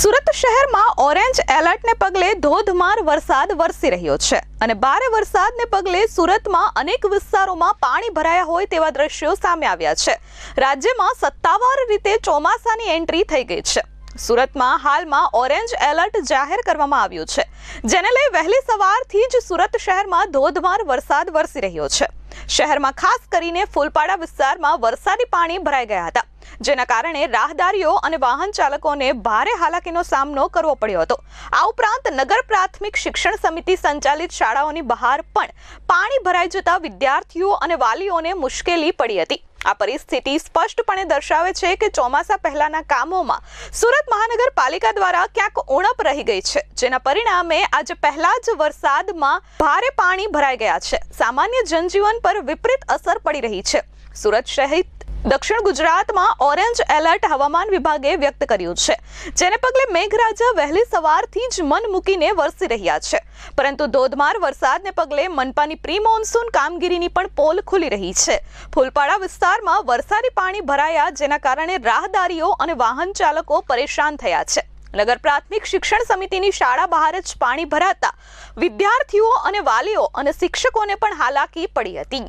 સુરત શહેરમાં ઓરેન્જ એલર્ટને પગલે ધોધમાર વરસાદ વરસી રહ્યો છે અને ભારે વરસાદને પગલે સુરતમાં અનેક વિસ્તારોમાં પાણી ભરાયા હોય તેવા દ્રશ્યો સામે આવ્યા છે. રાજ્યમાં સત્તાવાર રીતે ચોમાસાની એન્ટ્રી થઈ ગઈ છે. સુરતમાં હાલમાં ઓરેન્જ એલર્ટ જાહેર કરવામાં આવ્યું છે. જેને લઈ વહેલી સવારથી જ સુરત શહેરમાં ધોધમાર વરસાદ વરસી રહ્યો છે. શહેરમાં ખાસ કરીને ફૂલપાડા વિસ્તારમાં વરસાદી પાણી ભરાઈ ગયા હતા. જેના કારણે રાહદારીઓ અને વાહન ચાલકોને ભારે હાલાકીનો સામનો કરવો પડ્યો હતો. આ ઉપરાંત નગર પ્રાથમિક શિક્ષણ સમિતિ સંચાલિત શાળાઓની બહાર પણ પાણી ભરાઈ જતા વિદ્યાર્થીઓ અને વાલીઓને મુશ્કેલી પડી હતી. આ પરિસ્થિતિ સ્પષ્ટપણે દર્શાવે છે કે ચોમાસા પહેલાના કામોમાં સુરત મહાનગરપાલિકા દ્વારા ક્યાંક ઉણપ રહી ગઈ છે, જેના પરિણામે આજે પહેલા જ વરસાદમાં ભારે પાણી ભરાઈ ગયા છે. સામાન્ય જનજીવન પર વિપરીત અસર પડી રહી છે. સુરત સહિત દક્ષિણ ગુજરાતમાં ઓરેન્જ એલર્ટ હવામાન વિભાગે વ્યક્ત કર્યું છે, જેને પગલે મેઘરાજા વહેલી સવારથી જ મન મૂકીને વરસી રહ્યા છે. પરંતુ ધોધમાર વરસાદને પગલે મનપાની પ્રી મોન્સૂન કામગીરીની પણ પોલ ખુલી રહી છે. ફૂલપાડા વિસ્તારમાં વરસાદી પાણી ભરાયા, જેના કારણે રાહદારીઓ અને વાહન ચાલકો પરેશાન થયા છે. નગર પ્રાથમિક શિક્ષણ સમિતિની શાળા બહાર જ પાણી ભરાતા વિદ્યાર્થીઓ અને વાલીઓ અને શિક્ષકોને પણ હાલાકી પડી હતી.